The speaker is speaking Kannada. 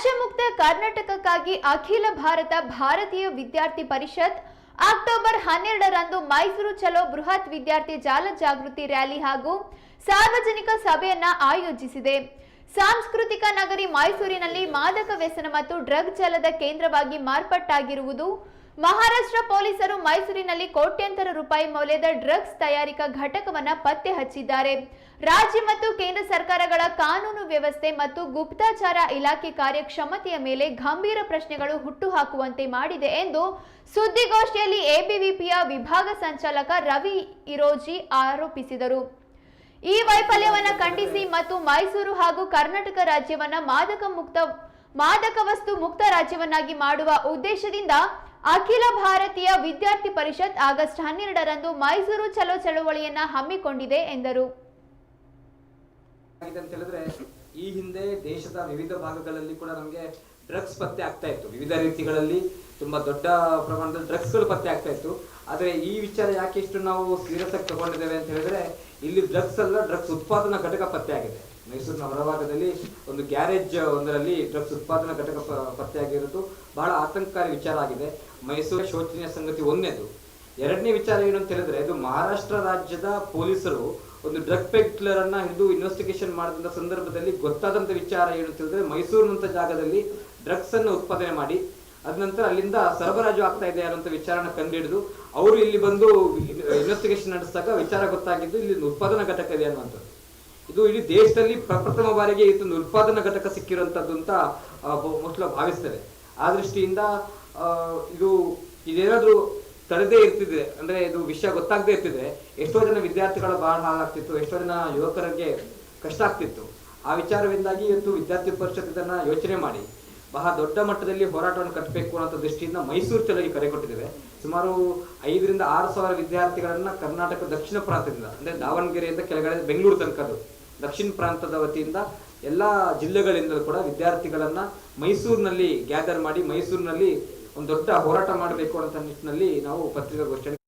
ನಶೆಮುಕ್ತ ಕರ್ನಾಟಕಕ್ಕಾಗಿ ಅಖಿಲ ಭಾರತ ಭಾರತೀಯ ವಿದ್ಯಾರ್ಥಿ ಪರಿಷತ್. ಅಕ್ಟೋಬರ್ ಹನ್ನೆರಡರಂದು ಮೈಸೂರು ಚಲೋ ಬೃಹತ್ ವಿದ್ಯಾರ್ಥಿ ಜಾಲ ಜಾಗೃತಿ ರ್ಯಾಲಿ ಹಾಗೂ ಸಾರ್ವಜನಿಕ ಸಭೆಯನ್ನ ಆಯೋಜಿಸಿದೆ. ಸಾಂಸ್ಕೃತಿಕ ನಗರಿ ಮೈಸೂರಿನಲ್ಲಿ ಮಾದಕ ವ್ಯಸನ ಮತ್ತು ಡ್ರಗ್ ಜಾಲದ ಕೇಂದ್ರವಾಗಿ ಮಾರ್ಪಟ್ಟಾಗಿರುವುದು. ಮಹಾರಾಷ್ಟ್ರ ಪೊಲೀಸರು ಮೈಸೂರಿನಲ್ಲಿ ಕೋಟ್ಯಂತರ ರೂಪಾಯಿ ಮೌಲ್ಯದ ಡ್ರಗ್ಸ್ ತಯಾರಿಕಾ ಘಟಕವನ್ನ ಪತ್ತೆ ಹಚ್ಚಿದ್ದಾರೆ. ರಾಜ್ಯ ಮತ್ತು ಕೇಂದ್ರ ಕಾನೂನು ವ್ಯವಸ್ಥೆ ಮತ್ತು ಗುಪ್ತಚಾರ ಇಲಾಖೆ ಕಾರ್ಯಕ್ಷಮತೆಯ ಮೇಲೆ ಗಂಭೀರ ಪ್ರಶ್ನೆಗಳು ಹುಟ್ಟುಹಾಕುವಂತೆ ಮಾಡಿದೆ ಎಂದು ಸುದ್ದಿಗೋಷ್ಠಿಯಲ್ಲಿ ಎಬಿವಿಪಿಯ ವಿಭಾಗ ಸಂಚಾಲಕ ರವಿ ಇರೋಜಿ ಆರೋಪಿಸಿದರು. ಈ ವೈಫಲ್ಯವನ್ನು ಖಂಡಿಸಿ ಮತ್ತು ಮೈಸೂರು ಹಾಗೂ ಕರ್ನಾಟಕ ರಾಜ್ಯವನ್ನು ಮಾದಕ ಮುಕ್ತ, ಮಾದಕ ವಸ್ತು ಮುಕ್ತ ರಾಜ್ಯವನ್ನಾಗಿ ಮಾಡುವ ಉದ್ದೇಶದಿಂದ ಅಖಿಲ ಭಾರತೀಯ ವಿದ್ಯಾರ್ಥಿ ಪರಿಷತ್ ಆಗಸ್ಟ್ ಹನ್ನೆರಡರಂದು ಮೈಸೂರು ಚಲೋ ಚಳುವಳಿಯನ್ನ ಹಮ್ಮಿಕೊಂಡಿದೆ ಎಂದರು. ಅಂತ ಹೇಳಿದ್ರೆ, ಈ ಹಿಂದೆ ದೇಶದ ವಿವಿಧ ಭಾಗಗಳಲ್ಲಿ ಕೂಡ ನಮಗೆ ಡ್ರಗ್ಸ್ ಪತ್ತೆ ಆಗ್ತಾ ಇತ್ತು. ವಿವಿಧ ರೀತಿಗಳಲ್ಲಿ ತುಂಬಾ ದೊಡ್ಡ ಪ್ರಮಾಣದಲ್ಲಿ ಡ್ರಗ್ಸ್ಗಳು ಪತ್ತೆ ಆಗ್ತಾ ಇತ್ತು. ಆದ್ರೆ ಈ ವಿಚಾರ ಯಾಕೆ ಇಷ್ಟು ನಾವು ಸೀರಿಯಸ್ ಆಗಿ ತಗೊಂಡಿದ್ದೇವೆ ಅಂತ ಹೇಳಿದ್ರೆ, ಇಲ್ಲಿ ಡ್ರಗ್ಸ್ ಅಲ್ಲ ಡ್ರಗ್ಸ್ ಉತ್ಪಾದನಾ ಘಟಕ ಪತ್ತೆ ಆಗಿದೆ. ಮೈಸೂರಿನ ಹೊರಭಾಗದಲ್ಲಿ ಒಂದು ಗ್ಯಾರೇಜ್ ಒಂದರಲ್ಲಿ ಡ್ರಗ್ಸ್ ಉತ್ಪಾದನಾ ಘಟಕ ಪತ್ತೆ ಆಗಿರೋದು ಬಹಳ ಆತಂಕಕಾರಿ ವಿಚಾರ ಆಗಿದೆ. ಮೈಸೂರು ಶೋಚನೀಯ ಸಂಗತಿ ಒಂದನೇದು ಎರಡನೇ ವಿಚಾರ ಏನು ಅಂತ ಹೇಳಿದ್ರೆ, ಇದು ಮಹಾರಾಷ್ಟ್ರ ರಾಜ್ಯದ ಪೊಲೀಸರು ಒಂದು ಡ್ರಗ್ ಪೆಡ್ಲರ್ ಅನ್ನ ಹಿಡಿದು ಇನ್ವೆಸ್ಟಿಗೇಷನ್ ಮಾಡಿದಂತ ಸಂದರ್ಭದಲ್ಲಿ ಗೊತ್ತಾದಂತ ವಿಚಾರ ಏನು ಅಂತ ಹೇಳಿದ್ರೆ ಮೈಸೂರಿನಂತ ಜಾಗದಲ್ಲಿ ಡ್ರಗ್ಸ್ ಅನ್ನು ಉತ್ಪಾದನೆ ಮಾಡಿ, ಅದ ನಂತರ ಅಲ್ಲಿಂದ ಸರಬರಾಜು ಆಗ್ತಾ ಇದೆ ಅನ್ನೋ ವಿಚಾರನ ಕಂಡುಹಿಡಿದು, ಅವರು ಇಲ್ಲಿ ಬಂದು ಇನ್ವೆಸ್ಟಿಗೇಷನ್ ನಡೆಸಿದಾಗ ವಿಚಾರ ಗೊತ್ತಾಗಿದ್ದು ಇಲ್ಲಿ ಉತ್ಪಾದನಾ ಘಟಕ ಇದೆ ಅನ್ನುವಂಥದ್ದು. ಇದು ಇಡೀ ದೇಶದಲ್ಲಿ ಪ್ರಪ್ರಥಮ ಬಾರಿಗೆ ಇದೊಂದು ಉತ್ಪಾದನಾ ಘಟಕ ಸಿಕ್ಕಿರುವಂತದ್ದು ಅಂತ ಮೋಸ್ಟ್ಲ ಭಾವಿಸ್ತೇವೆ. ಆ ದೃಷ್ಟಿಯಿಂದ ಇದು ಇದೇನಾದ್ರೂ ತಡೆದೇ ಇರ್ತಿದೆ. ಅಂದ್ರೆ ಇದು ವಿಷಯ ಗೊತ್ತಾಗದೇ ಇರ್ತಿದ್ರೆ ಎಷ್ಟೋ ಜನ ವಿದ್ಯಾರ್ಥಿಗಳ ಬಹಳ ಹಾಳಾಗ್ತಿತ್ತು, ಎಷ್ಟೋ ಜನ ಯುವಕರಿಗೆ ಕಷ್ಟ ಆಗ್ತಿತ್ತು. ಆ ವಿಚಾರದಿಂದಾಗಿ ಇವತ್ತು ವಿದ್ಯಾರ್ಥಿ ಪರಿಷತ್ ಇದನ್ನ ಯೋಚನೆ ಮಾಡಿ. ಬಹಳ ದೊಡ್ಡ ಮಟ್ಟದಲ್ಲಿ ಹೋರಾಟವನ್ನು ಕಟ್ಟಬೇಕು ಅನ್ನೋ ದೃಷ್ಟಿಯಿಂದ ಮೈಸೂರು ಚಲೋಗೆ ಕರೆ ಕೊಟ್ಟಿದ್ದೇವೆ. ಸುಮಾರು ಐದರಿಂದ ಆರು ಸಾವಿರ ವಿದ್ಯಾರ್ಥಿಗಳನ್ನ ಕರ್ನಾಟಕ ದಕ್ಷಿಣ ಪ್ರಾಂತದಿಂದ ಅಂದ್ರೆ ದಾವಣಗೆರೆಯಿಂದ ಕೆಳಗಡೆ ಬೆಂಗಳೂರು ತನಕದು ದಕ್ಷಿಣ ಪ್ರಾಂತದ ವತಿಯಿಂದ ಎಲ್ಲಾ ಜಿಲ್ಲೆಗಳಿಂದಲೂ ಕೂಡ ವಿದ್ಯಾರ್ಥಿಗಳನ್ನ ಮೈಸೂರಿನಲ್ಲಿ ಗ್ಯಾದರ್ ಮಾಡಿ ಮೈಸೂರಿನಲ್ಲಿ ಒಂದು ದೊಡ್ಡ ಹೋರಾಟ ಮಾಡಬೇಕು ಅಂತ ನಿಟ್ಟಿನಲ್ಲಿ ನಾವು ಪತ್ರಿಕಾಗೋಷ್ಠಿ